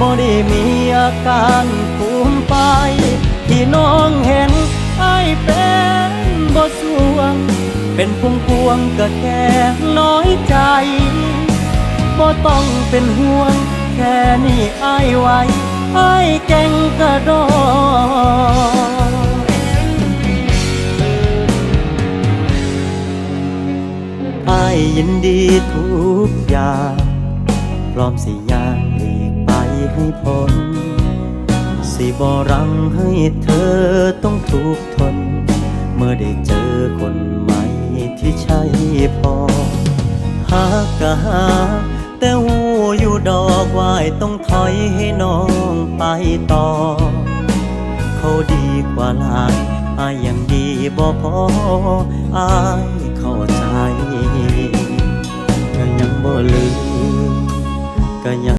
บ่ได้มีอาการภูมิไป ที่น้องเห็นไอ้เป็นบ่สวง เป็นพวงพวงก็แค่น้อยใจบ่ต้องเป็นห่วง แค่นี้ไอ้ไหวไอ้ายเก่งกระโดดอายยินดีทุกอย่างพร้อมสิยางหลี ให้พ้นสิบอรังให้เธอต้องทุกข์ทน เมื่อได้เจอคนใหม่ที่ใช่พอหากกะหา แต่หูอยู่ดอกวายต้องถอยให้น้องไปต่อ เขาดีกว่าลายอายยังดีบ่พออายเข้าใจก็ยังบ่ลืมก็ยัง